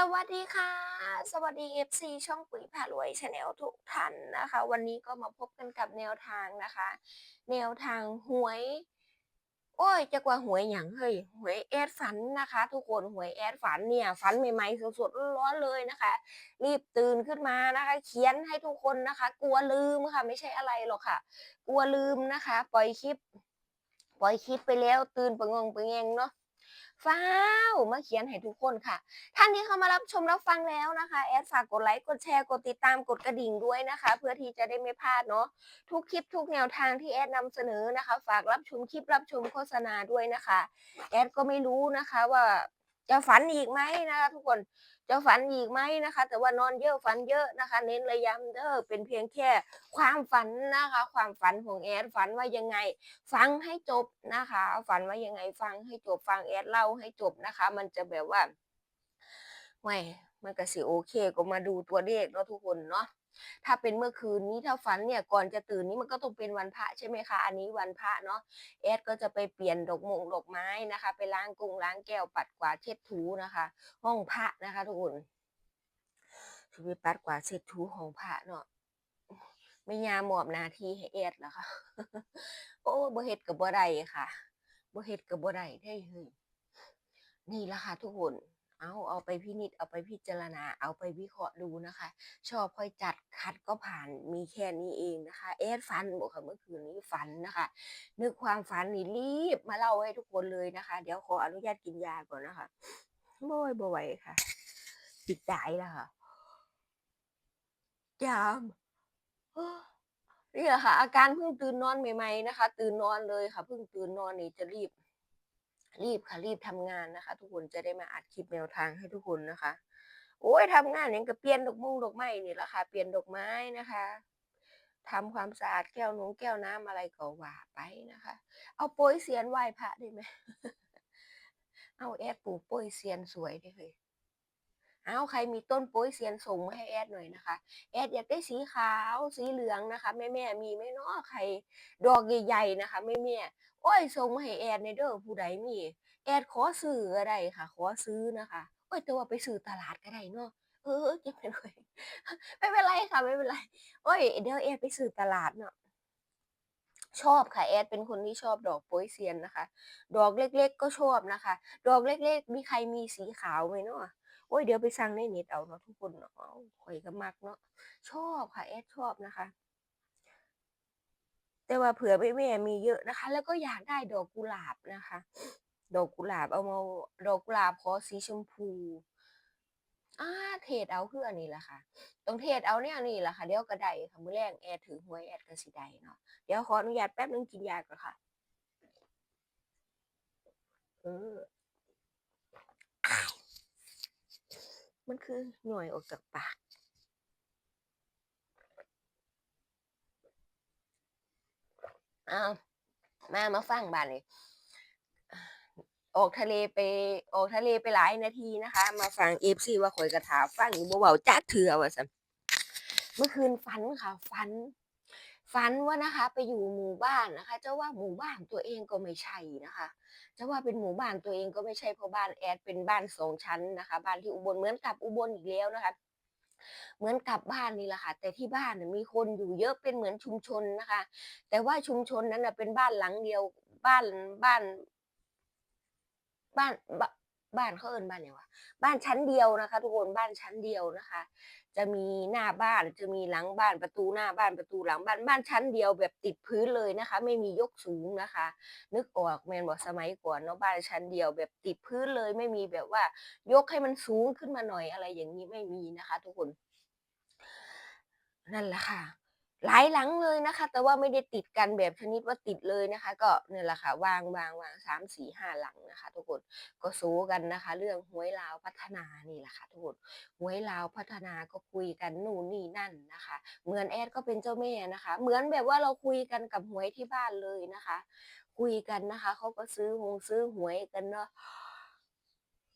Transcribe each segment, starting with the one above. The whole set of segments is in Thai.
สวัสดีค่ะ สวัสดี FC ช่องปุ๋ยพารวยชาแนลทุกท่านนะคะ วันนี้ก็มาพบกันกับแนวทางนะคะ แนวทางหวย โอ้ย จะกว่าหวยอย่างเฮ้ยหวยแอดฝันนะคะ ทุกคนหวยแอดฝันเนี่ยฝันใหม่ๆสดๆร้อนๆเลยนะคะ รีบตื่นขึ้นมานะคะ เขียนให้ทุกคนนะคะ กลัวลืมค่ะ ไม่ใช่อะไรหรอกค่ะ กลัวลืมนะคะ ปล่อยคลิป ปล่อยคลิปไปแล้วตื่นประงงประเงงเนาะ ฟ้าวมาเขียนให้ทุกคนค่ะ ท่านที่เข้ามารับชมรับฟังแล้วนะคะแอดฝากกดไลค์กดแชร์กดติดตามกดกระดิ่งด้วยนะคะ เพื่อที่จะได้ไม่พลาดเนาะทุกคลิปทุกแนวทางที่แอดนำเสนอนะคะ ฝากรับชมคลิปรับชมโฆษณาด้วยนะคะ แอดก็ไม่รู้นะคะว่า จะฝันอีกไหมนะคะทุกคนจะฝันอีกไหมนะคะ แต่ว่านอนเยอะฝันเยอะนะคะ เน้นระยำเด้อเป็นเพียงแค่ความฝันนะคะ ความฝันของแอดฝันว่ายังไง ฟังให้จบนะคะ ฝันว่ายังไงฟังให้จบฟังแอดเล่าให้จบนะคะ มันจะแบบว่าไม่มันก็สิโอเค ก็มาดูตัวเลขเนาะทุกคนเนาะ ถ้าเป็นเมื่อคืนนี้ถ้าฝันเนี่ยก่อนจะตื่นนี้มันก็ต้องเป็นวันพระใช่ไหมคะอันนี้วันพระเนาะแอดก็จะไปเปลี่ยนดอกมงดอกไม้นะคะ ไปล้างกุ้งล้างแก้วปัดกวาดเช็ดถูนะคะ ห้องพระนะคะ ทุกคนชีวิตปัดกวาดเช็ดถูห้องพระเนาะไม่ยาหมอบนาทีให้แอดหรอคะโอ้บ่เฮ็ดกับบ่ได้ค่ะบ่เฮ็ดกับบ่ได้ได้เฮ้ยนี่ละค่ะทุกคน เอาเอาไปพินิจเอาไปพิจารณา เอาไปวิเคราะห์ดูนะคะ ชอบค่อยจัดคัดก็ผ่านมีแค่นี้เองนะคะ เอสฟันบอกค่ะเมื่อคืนนี้ฝันนะคะ นึกความฝันนี่รีบมาเล่าให้ทุกคนเลยนะคะ เดี๋ยวขออนุญาตกินยาก่อนนะคะบ่อยบ่ไหวค่ะปิดใจแล้วค่ะยามนี่แหละค่ะ อาการเพิ่งตื่นนอนใหม่ๆนะคะ ตื่นนอนเลยค่ะเพิ่งตื่นนอนนี่จะรีบ รีบค่ะรีบทำงานนะคะ ทุกคนจะได้มาอัดคลิปแนวทางให้ทุกคนนะคะ โอ้ยทำงานอย่างกับเปลี่ยนดอกมุงดอกไม้นี่แหละค่ะเปลี่ยนดอกไม้นะคะทำความสะอาดแก้วหนูแก้วน้ำอะไรก็ว่าไปนะคะ เอาโป้ยเสียนไหว้พระได้ไหมเอาแอดปลูกโป้ยเสียนสวยได้เลย เอาใครมีต้นโป้ยเซียนส่งมาให้แอดหน่อยนะคะ แอดอยากได้สีขาวสีเหลืองนะคะแม่แม่ๆมีไหมเนาะใครดอกใหญ่ๆนะคะแม่แม่ๆโอ้ยส่งมาให้แอดในเด้อผู้ใดมีแอดขอซื้อก็ได้ค่ะ ขอซื้อนะคะโอ้ยแต่ว่าไปซื้อตลาดก็ได้เนาะเออจะเป็นไรไม่เป็นไรค่ะไม่เป็นไรโอ้ยเดี๋ยวแอดไปซื้อตลาดเนาะชอบค่ะแอดเป็นคนที่ชอบดอกโป้ยเซียนนะคะ ดอกเล็กๆ ก็ชอบนะคะ ดอกเล็ก ๆ มีใครมีสีขาวไหมเนาะ โอ้ยเดี๋ยวไปสั่งในเน็ตเอาเนาะทุกคนเนาะเอาข่อยก็มักเนาะชอบค่ะแอดชอบนะคะ แต่ว่าเผื่อแม่แม่มีเยอะนะคะ แล้วก็อยากได้ดอกกุหลาบนะคะ ดอกกุหลาบเอามาดอกกุหลาบขอสีชมพูอ่าเทศเอาคืออันนี้แหละค่ะต้องเทศเอาเนี่ยนี่แหละค่ะเดี๋ยวก็ได้ค่ะมือแรงแอดถือหวยแอดก็สิได้เนาะเดี๋ยวขออนุญาตแป๊บนึงกินยาก่อนค่ะเออ มันคือหน่วยออกจากปากอ้าวมามาฟังบ้านเลยออกทะเลไปออกทะเลไปหลายนาทีนะคะ มาฟังเอฟซีว่าข่อยกระถาฟังอยู่บ่เบาจักเถื่อว่าสันเมื่อคืนฝันค่ะฝัน ฝันว่านะคะ ไปอยู่หมู่บ้านนะคะจะว่าหมู่บ้านตัวเองก็ไม่ใช่นะคะจะว่าเป็นหมู่บ้านตัวเองก็ไม่ใช่เพราะบ้านแอดเป็นบ้านสองชั้นนะคะ บ้านที่อุบลเหมือนกับอุบลอีกแล้วนะคะเหมือนกับบ้านนี่แหละค่ะ แต่ที่บ้านมีคนอยู่เยอะเป็นเหมือนชุมชนนะคะ แต่ว่าชุมชนนั้นเป็นบ้านหลังเดียวบ้านบ้าน บ้าน บ้านเขาเอินบ้านหยังวะบ้านชั้นเดียวนะคะ ทุกคนบ้านชั้นเดียวนะคะ จะมีหน้าบ้านจะมีหลังบ้านประตูหน้าบ้านประตูหลังบ้านบ้านชั้นเดียวแบบติดพื้นเลยนะคะ ไม่มียกสูงนะคะ นึกออกแมนบ่สมัยก่อนเนาะบ้านชั้นเดียวแบบติดพื้นเลยไม่มีแบบว่า ยกให้มันสูงขึ้นมาหน่อยอะไรอย่างนี้ไม่มีนะคะ ทุกคน นั่นแหละค่ะ หลายหลังเลยนะคะ แต่ว่าไม่ได้ติดกันแบบชนิดว่าติดเลยนะคะ ก็เนี่ยแหละค่ะวางวางวางสามสี่ห้าหลังนะคะ ทุกคนก็สู้กันนะคะ เรื่องหวยลาวพัฒนานี่แหละค่ะทุกคนหวยลาวพัฒนาก็คุยกันนู่นนี่นั่นนะคะ เหมือนแอดก็เป็นเจ้าแม่นะคะ เหมือนแบบว่าเราคุยกันกับหวยที่บ้านเลยนะคะ คุยกันนะคะเขาก็ซื้อหงซื้อหวยกันเนาะ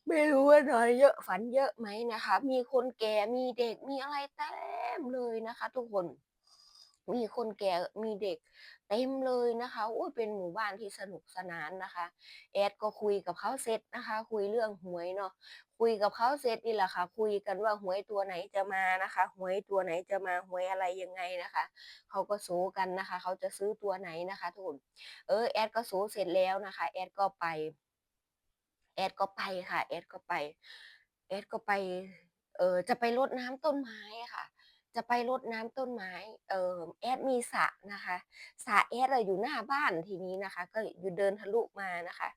ไม่รู้ว่านอนเยอะฝันเยอะไหมนะคะ มีคนแก่มีเด็กมีอะไรเต็มเลยนะคะ ทุกคน มีคนแก่มีเด็กเต็มเลยนะคะโอ้ยเป็นหมู่บ้านที่สนุกสนานนะคะ แอดก็คุยกับเขาเสร็จนะคะ คุยเรื่องหวยเนาะคุยกับเขาเสร็จนี่แหละค่ะ คุยกันว่าหวยตัวไหนจะมานะคะ หวยตัวไหนจะมาหวยอะไรยังไงนะคะเขาก็โซกันนะคะ เขาจะซื้อตัวไหนนะคะ ทุกคนเออแอดก็โซเสร็จแล้วนะคะ แอดก็ไป แอดก็ไปค่ะ แอดก็ไป แอดก็ไป เออจะไปรดน้ำต้นไม้ค่ะ จะไปรดน้ำต้นไม้เออแอดมีสระนะคะสระแอดอะอยู่หน้าบ้านทีนี้นะคะ ก็อยู่เดินทะลุมานะคะ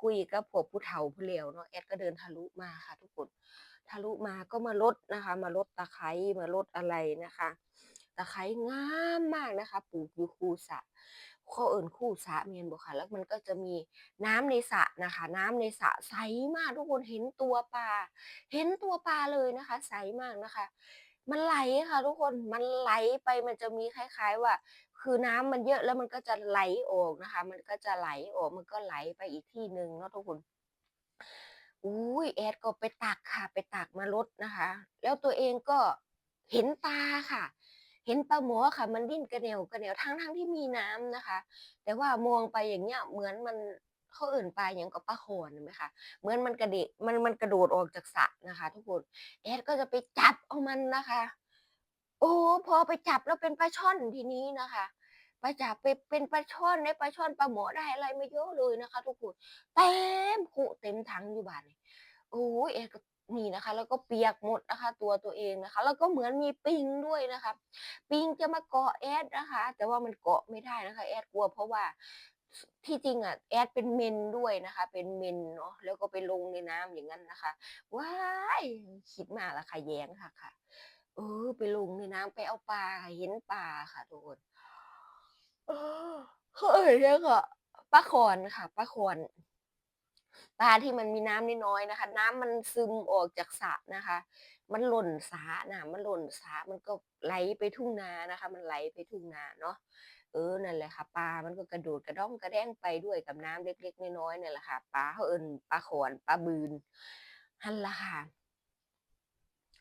คุยกับพวผู้เฒ่าผู้เลียวเนาะแอดก็เดินทะลุมาค่ะ ทุกคนทะลุมาก็มาลดนะคะ มาลดตะไคร้มาลดอะไรนะคะตะไคร้งามมากนะคะ ปลูกอยู่คูสระเขาเอิ่นคู่สระเมียนบอกค่ะ แล้วมันก็จะมีน้ำในสระนะคะ น้ำในสระใสมากทุกคนเห็นตัวปลาเห็นตัวปลาเลยนะคะ ใสมากนะคะ มันไหลค่ะ ทุกคนมันไหลไปมันจะมีคล้ายๆว่า คือน้ำมันเยอะแล้วมันก็จะไหลออกนะคะ มันก็จะไหลออกมันก็ไหลไปอีกที่หนึ่งเนาะทุกคนอุ้ยแอดก็ไปตักค่ะ ไปตักมาลดนะคะ แล้วตัวเองก็เห็นปลาค่ะ เห็นปลาหมอค่ะ มันดิ้นกระเหนียวกระเหนียวทั้งทั้งที่มีน้ำนะคะ แต่ว่ามองไปอย่างเงี้ยเหมือนมัน เขาเอื่นปลาอย่างกับปลาโขนเห็นไหมคะเหมือนมันกระเดะมันมันกระโดดออกจากสระนะคะ ทุกคนแอดก็จะไปจับเอามันนะคะ โอ้พอไปจับแล้วเป็นปลาช่อนทีนี้นะคะไปจับไปเป็นปลาช่อนได้ปลาช่อนปลาหมอได้อะไรมาเยอะเลยนะคะ ทุกคนเต็มคุเต็มถังอยู่บ้านโอ้ยแอดก็นี่นะคะ แล้วก็เปียกหมดนะคะ ตัวตัวเองนะคะ แล้วก็เหมือนมีปิงด้วยนะคะ ปิงจะมาเกาะแอดนะคะ แต่ว่ามันเกาะไม่ได้นะคะ แอดกลัวเพราะว่า ที่จริงอะแอดเป็นเมนด้วยนะคะ เป็นเมนเนาะแล้วก็ไปลงในน้ำอย่างนั้นนะคะว้ายคิดมาละค่ะแย้งค่ะค่ะ เออ ไปลงในน้ำไปเอาปลาค่ะเห็นปลาค่ะทุกคนเออเขาเอ่ยเรียกอะปลาขอนค่ะปลาขอนปลาที่มันมีน้ำน้อยๆนะคะ น้ำมันซึมออกจากสระนะคะ มันหล่นสาน่ะมันหล่นสามันก็ไหลไปทุ่งนานะคะ มันไหลไปทุ่งนาเนาะ เออนั่นแหละค่ะปลา มันก็กระโดดกระด้องกระแด้งไปด้วยกับน้ำเล็ก ๆ น้อยๆนี่แหละค่ะปลาเขาเอินปลาขอนปลาบืนหั่นละค่ะ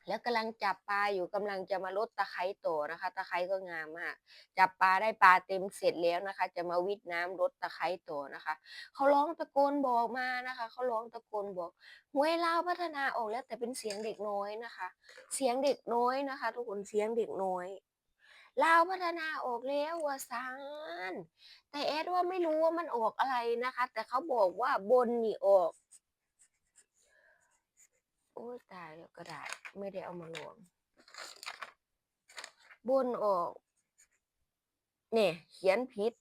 แล้วกำลังจับปลาอยู่กำลังจะมาลดตะไคร้โตนะคะ ตะไคร้ก็งามมาก จับปลาได้ปลาเต็มเสร็จแล้วนะคะ จะมาวิดน้ำลดตะไคร้โตนะคะเขาร้องตะโกนบอกมานะคะเขาร้องตะโกนบอกหวยลาวพัฒนาออกแล้วแต่เป็นเสียงเด็กน้อยนะคะ เสียงเด็กน้อยนะคะ ทุกคนเสียงเด็กน้อย ลาพัฒนาออกแล้วว่าซานแต่แอดว่าไม่รู้ว่ามันออกอะไรนะคะ แต่เขาบอกว่าบนนี่ออกโอ้ยตายแล้วกระดาษไม่ได้เอามาลงบนออก เนี่ย เขียนผิด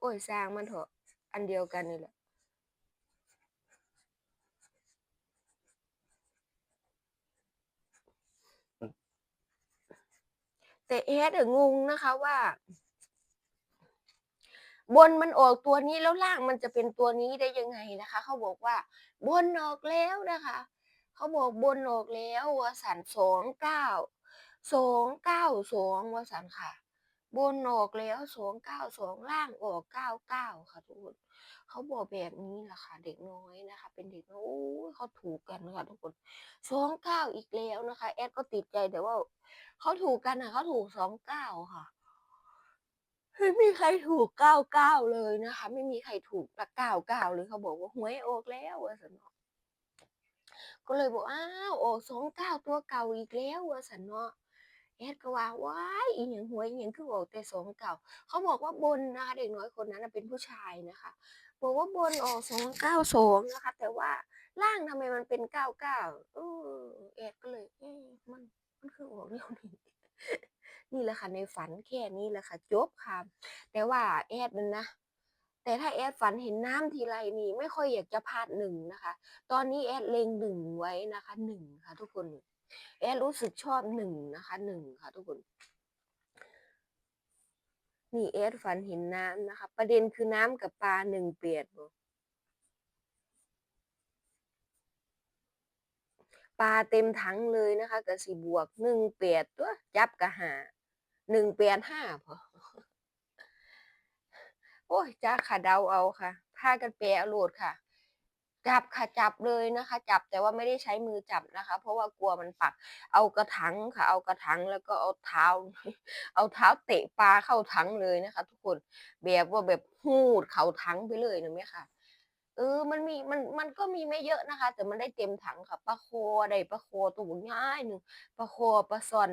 โอ้ยสร้างมันเถอะ อันเดียวกันนี่แหละ แต่เอสงงนะคะว่า บนมันออกตัวนี้แล้วล่างมันจะเป็นตัวนี้ได้ยังไงนะคะ เขาบอกว่า บนออกแล้วนะคะ เขาบอกบนออกแล้ววสันสองเก้าสองเก้าสองวสันค่ะ บนออกแล้วสองเก้าสองล่างออกเก้าเก้าค่ะทุกคน เขาบอกแบบนี้แหละค่ะ เด็กน้อยนะคะ เป็นเด็กน้อยโอ้เขาถูกกันค่ะทุกคนสองเก้าอีกแล้วนะคะ แอดก็ติดใจแต่ว่าเขาถูกกันอะเขาถูกสองเก้าค่ะไม่มีใครถูกเก้าเก้าเลยนะคะ ไม่มีใครถูกละเก้าเก้าเลยเขาบอกว่าหวยออกแล้วอะสันเนาะก็เลยบอกอ้าวออกสองเก้าตัวเก่าอีกแล้วอะสันเนาะแอดก็ว่าว้ายอีหยังหวยอีหยังคือออกแต่สองเก่า เขาบอกว่าบนนะคะเด็กน้อยคนนั้นเป็นผู้ชายนะคะ บอกว่าบนออกสองเก้าสองนะคะ แต่ว่าล่างทำไมมันเป็นเก้าเก้าเออแอดก็เลยเอ๊มันมันคือออกแล้วนี่นี่แหละค่ะในฝันแค่นี้แหละค่ะจบค่ะ แต่ว่าแอดมันนะแต่ถ้าแอดฝันเห็นน้ำทีไรนี่ไม่ค่อยอยากจะพลาดหนึ่งนะคะ ตอนนี้แอดเล็งหนึ่งไว้นะคะหนึ่งค่ะ ทุกคนแอดรู้สึกชอบหนึ่งนะคะหนึ่งค่ะ ทุกคน นี่เอสฝันเห็นน้ำนะคะ ประเด็นคือน้ำกับปลาหนึ่งเปียดบปลาเต็มถังเลยนะคะกะสีบวกหนึ่งเปียดตัวจับกะหาหนึ่งเปียดห้าพอโอ้ยจ้าค่ะเดาเอาค่ะพากันแปลเอาโหลดค่ะ จับค่ะจับเลยนะคะ จับแต่ว่าไม่ได้ใช้มือจับนะคะ เพราะว่ากลัวมันปัก เอากระถังค่ะ เอากระถังแล้วก็เอาเท้า เอาเท้าเตะปลาเข้าถังเลยนะคะ ทุกคนแบบว่าแบบหูดเข้าถังไปเลยนะแม่ค่ะเออ มันมี มัน มันก็มีไม่เยอะนะคะ แต่มันได้เต็มถังค่ะปลาโคได้ปลาโคตัวบักย้ายหนึ่งปลาโคปลาซ่อน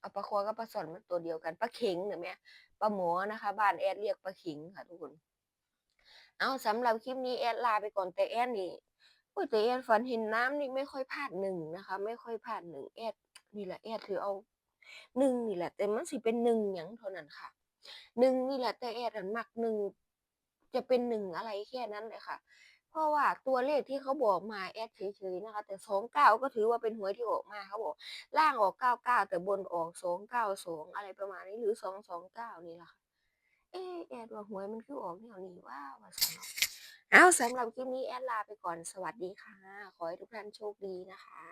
เอาปลาโคกับปลาซ่อนมันตัวเดียวกันปลาเข็งเนี่ยแม่ปลาหมอนะคะ บ้านแอดเรียกปลาเข็งค่ะทุกคน เอาสำหรับคลิปนี้แอดลาไปก่อนแต่แอดนี่อุ้ยแต่แอดฝันเห็นน้ำนี่ไม่ค่อยพลาดหนึ่งนะคะ ไม่ค่อยพลาดหนึ่งแอดนี่แหละแอดถือเอาหนึ่งนี่แหละ แต่มันสิเป็นหนึ่งหยังเท่านั้นค่ะหนึ่งนี่แหละแต่แอดอันมักหนึ่งจะเป็นหนึ่งอะไรแค่นั้นเลยค่ะ เพราะว่าตัวเลขที่เขาบอกมาแอดเฉยๆนะคะ แต่สองเก้าก็ถือว่าเป็นหวยที่ออกมาเขาบอกล่างออกเก้าเก้าแต่บนออกสองเก้าสองอะไรประมาณนี้หรือสองสองเก้านี่แหละค่ะ เออแอดว่าหวยมันคือออกแนวนี้ว่าว่าสำหรับเอาสำหรับคลิปนี้แอดลาไปก่อนสวัสดีค่ะ ขอให้ทุกท่านโชคดีนะคะ